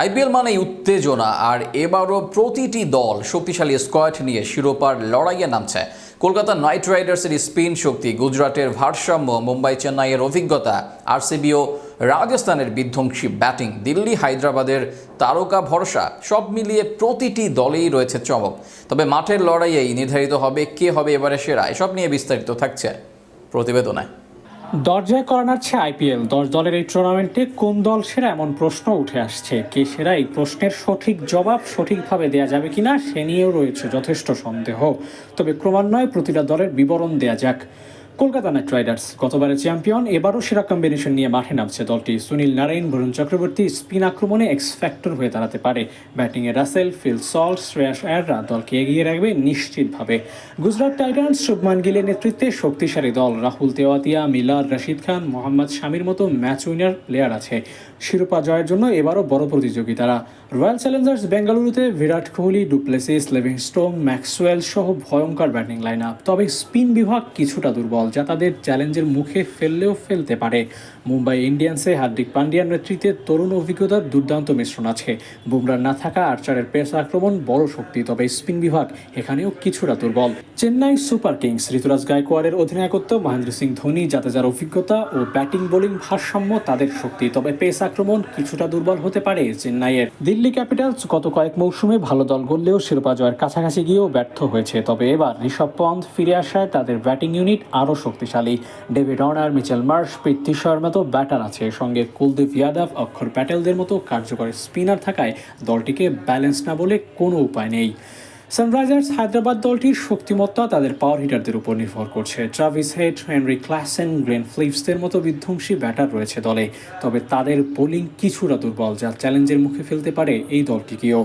IPL মানেই উত্তেজনা, আর এবারও প্রতিটি দল শক্তিশালী স্কোয়াড নিয়ে শিরোপার লড়াইয়ে নামছে। কলকাতা নাইট রাইডার্সের স্পিন শক্তি, গুজরাটের ভারসাম্য, মুম্বাই চেন্নাইয়ের অভিজ্ঞতা, আরসিবি ও রাজস্থানের বিধ্বংসী ব্যাটিং, দিল্লি হায়দ্রাবাদের তারকা ভরসা, সব মিলিয়ে প্রতিটি দলেই রয়েছে চমক। তবে মাঠের লড়াইয়েই নির্ধারিত হবে কে হবে এবারে সেরা, এসব নিয়ে বিস্তারিত থাকছে প্রতিবেদনায় দরজায় করা নাড়ছে আইপিএল। দশ দলের এই টুর্নামেন্টে কোন দল সেরা এমন প্রশ্ন উঠে আসছে? কে সেরা? এই প্রশ্নের সঠিক জবাব সঠিকভাবে দেয়া যাবে কিনা সে নিয়েও রয়েছে যথেষ্ট সন্দেহ। তবে ক্রমান্বয়ে প্রতিটা দলের বিবরণ দেয়া যাক। কলকাতা নাইট রাইডার্স গতবারের চ্যাম্পিয়ন, এবারও সেরা কম্বিনেশন নিয়ে মাঠে নামছে দলটি। সুনীল নারায়ণ, বরুণ চক্রবর্তী স্পিন আক্রমণে এক্স ফ্যাক্টর হয়ে দাঁড়াতে পারে। ব্যাটিংয়ে রাসেল, ফিল সল্ট শ্রেয়াস আয়াররা দলকে এগিয়ে রাখবে নিশ্চিতভাবে। গুজরাট টাইটান্স, শুভমান গিলের নেতৃত্বে শক্তিশালী দল। রাহুল তেওয়াতিয়া মিলার রশিদ খান, মোহাম্মদ শামির মতো ম্যাচ উইনার প্লেয়ার আছে। শিরোপা জয়ের জন্য এবারও বড় প্রতিযোগী তারা রয়্যাল চ্যালেঞ্জার্স বেঙ্গালুরুতে Virat Kohli, du Plessis, Livingstone, Maxwell সহ ভয়ঙ্কর ব্যাটিং লাইন আপ তবে স্পিন বিভাগ কিছুটা দুর্বল। যা তাদের চ্যালেঞ্জের মুখে ফেললেও ফেলতে পারে। মুম্বাই ইন্ডিয়ান্সে হার্দিক পান্ডিয়ার নেতৃত্বে তরুণ অভিজ্ঞতার দুর্দান্ত মিশ্রণ আছে। বুমরার না থাকা আর্চারের পেস আক্রমণ বড় শক্তি, তবে স্পিন বিভাগ এখানেও কিছুটা দুর্বল। চেন্নাই সুপার কিংস ঋতুরাজ গায়কোয়াড়ের অধিনায়কত্ব মহেন্দ্র সিং ধোনি জাদেজার অভিজ্ঞতা ও ব্যাটিং বোলিং ভারসাম্য তাদের শক্তি, তবে পেস আক্রমণ কিছুটা দুর্বল হতে পারে চেন্নাইয়ের। দিল্লি ক্যাপিটালস গত কয়েক মৌসুমে ভালো দল গড়লেও শিরোপা জয়ের কাছাকাছি গিয়েও ব্যর্থ হয়েছে, তবে এবার ঋষভ পন্থ ফিরে আসায় তাদের ব্যাটিং ইউনিট আরও শক্তিশালী। David Warner Mitchell Marsh Prithvi Sharma তো ব্যাটার আছে। সঙ্গে কুলদীপ যাদব, অক্ষর প্যাটেলদের মতো কার্যকরী স্পিনার থাকায় দলটিকে ব্যালেন্স না বলে কোনো উপায় নেই। সানরাইজার্স হায়দ্রাবাদ দলটির শক্তিমত্তা তাদের পাওয়ার হিটারদের উপর নির্ভর করছে। Travis Head Henry Klaasen Glenn ফ্লিপসদের মতো বিধ্বংসী ব্যাটার রয়েছে দলে। তবে তাদের বোলিং কিছুটা দুর্বল, যা চ্যালেঞ্জের মুখে ফেলতে পারে এই দলটিকেও।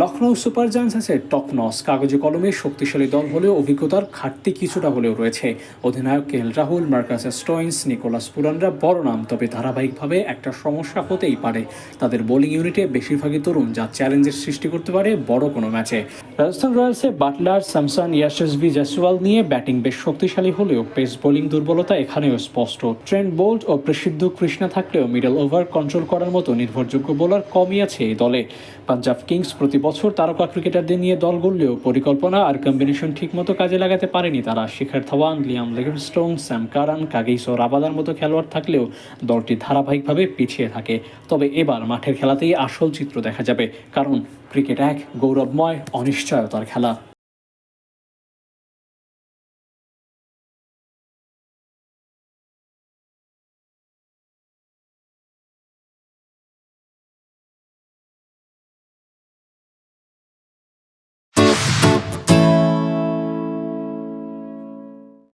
লখনৌ সুপার জায়ান্টস আছে টকনস কাগজে কলমে শক্তিশালী দল হলেও অভিজ্ঞতার ঘাটতি কিছুটা হলেও রয়েছে। অধিনায়ক K L Rahul, Marcus Stoinis, Nicholas পুরানরা বড় নাম, তবে ধারাবাহিকভাবে একটা সমস্যা হতেই পারে। তাদের বোলিং ইউনিটে বেশিরভাগই তরুণ, যা চ্যালেঞ্জের সৃষ্টি করতে পারে বড় কোনো ম্যাচে। রাজস্থান রয়্যালসে বাটলার স্যামসন ইয়াশসবি জয়সওয়াল নিয়ে ব্যাটিং বেশ শক্তিশালী হলেও পেস বোলিং দুর্বলতা এখানেও স্পষ্ট। ট্রেন্ড বোল্ট ও প্রসিদ্ধ কৃষ্ণা থাকলেও মিডল ওভার কন্ট্রোল করার মতো নির্ভরযোগ্য বোলার কমই আছে এই দলে। পাঞ্জাব কিংস প্রতি বছর তারকা ক্রিকেটারদের নিয়ে দল গড়লেও পরিকল্পনা আর কম্বিনেশন ঠিকমতো কাজে লাগাতে পারেনি তারা। Shikhar Dhawan, Liam Livingstone, Sam Curran Kagiso ও রাবাদার মতো খেলোয়াড় থাকলেও দলটি ধারাবাহিকভাবে পিছিয়ে থাকে। তবে এবার মাঠের খেলাতেই আসল চিত্র দেখা যাবে, কারণ ক্রিকেট এক গৌরবময়, অনিশ্চয়তার খেলা।